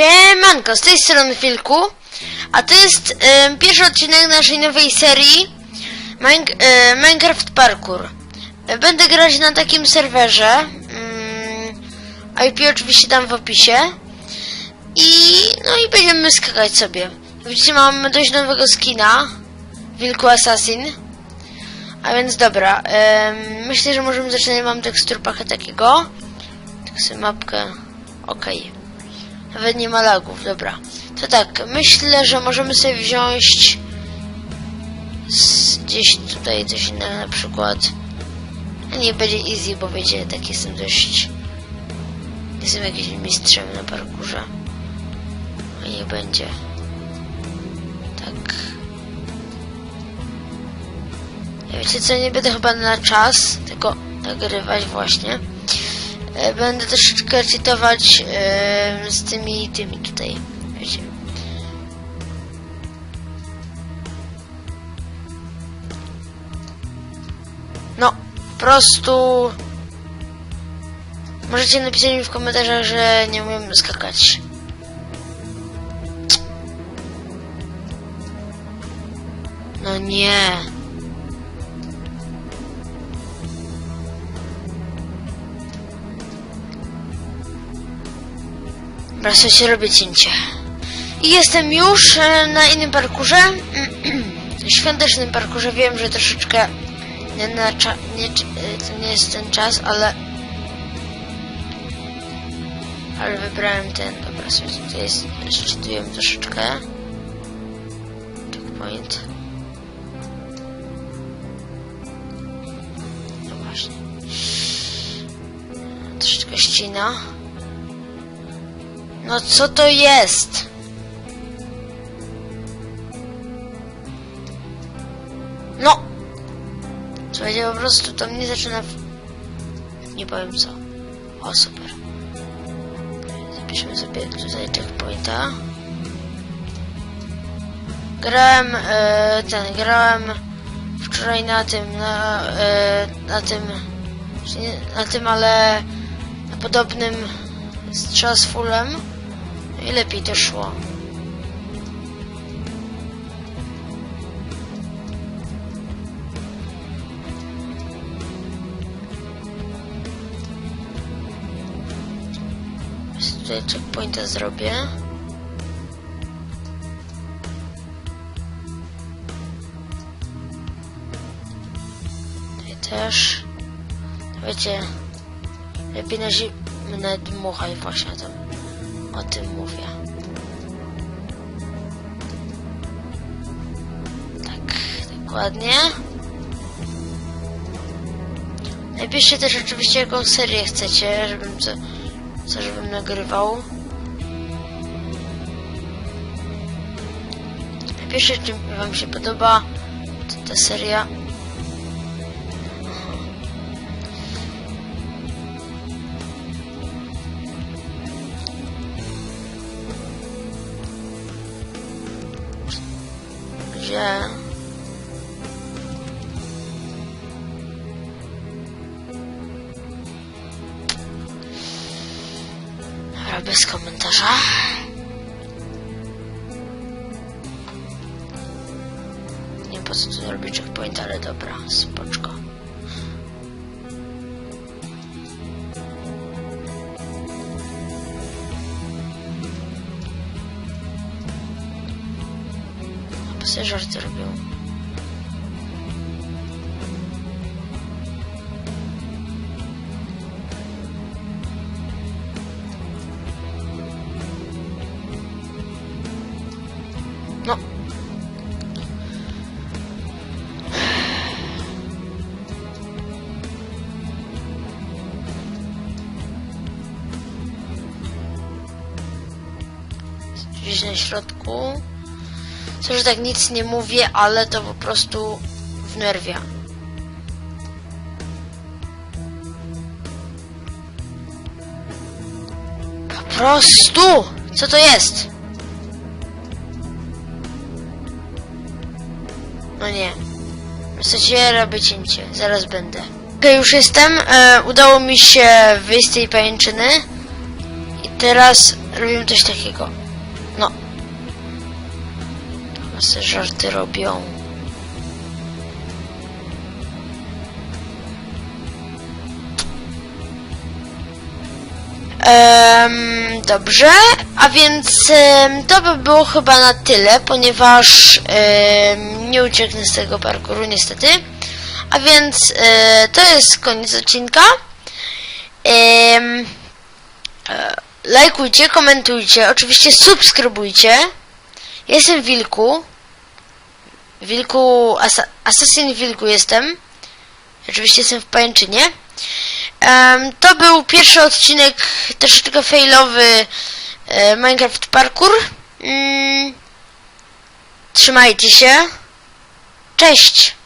Siemanko, z tej strony Filku, a to jest em, pierwszy odcinek naszej nowej serii e, Minecraft Parkour. E, Będę grać na takim serwerze, mm, IP oczywiście dam w opisie i no i będziemy skakać sobie. Widzicie, mam dość nowego skina, Wilku Assassin, a więc dobra, em, myślę, że możemy zacząć, mam tekstur pachę takiego, tak sobie mapkę, okej. Nawet nie ma lagów, dobra. To tak, myślę, że możemy sobie wziąć gdzieś tutaj coś innego, na przykład. Nie będzie easy, bo wiecie, tak jestem dość. Jestem jakimś mistrzem na parkurze. A nie będzie. Tak. Ja wiecie co, nie będę chyba na czas, tylko nagrywać właśnie. E, Będę troszeczkę czytować e, z tymi tymi tutaj. No, po prostu możecie napisać mi w komentarzach, że nie umiem skakać. No nie. Dobra, słuchajcie, robię cięcie. I jestem już e, na innym parkurze. Świątecznym parkurze. Wiem, że troszeczkę nie, na nie, e, to nie jest ten czas, ale... Ale wybrałem ten. Dobra, słuchajcie, tutaj jest... Szczytuję troszeczkę. Checkpoint. No właśnie. Troszeczkę ścina. No co to jest? No! Słuchajcie, po prostu to mnie zaczyna... Nie powiem co. O, super. Zapiszmy sobie tutaj checkpointa. Grałem, e, ten, grałem wczoraj na tym, na, e, na tym, na tym, ale na podobnym z Trustfulem i lepiej to szło. Tutaj checkpointa zrobię. Też. Wiecie, lepiej na zimne dmuchaj właśnie o tym, o tym mówię. Tak, dokładnie. Napiszcie też oczywiście jaką serię chcecie, żebym co, co żebym nagrywał. Napiszcie czy wam się podoba ta seria. Dobra, bez komentarza. Nie wiem po co tu robię checkpoint, ale dobra, spoczko. Bo sobie żarty robią. No. Gdzieś na środku. Co, że tak nic nie mówię, ale to po prostu wnerwia. Po prostu! Co to jest? No nie. Chcecie robię cięcie. Zaraz będę. Okej, już jestem. E, udało mi się wyjść z tej pajęczyny. I teraz robimy coś takiego. Se żarty robią. Em, dobrze, a więc em, to by było chyba na tyle, ponieważ em, nie ucieknę z tego parkouru niestety. A więc e, to jest koniec odcinka. E, lajkujcie, komentujcie, oczywiście subskrybujcie. Jestem Wilku. Wilku, asa, Assassin Wilku jestem. Oczywiście jestem w pajęczynie. Em, to był pierwszy odcinek troszeczkę failowy e, Minecraft Parkour. Mm, trzymajcie się. Cześć!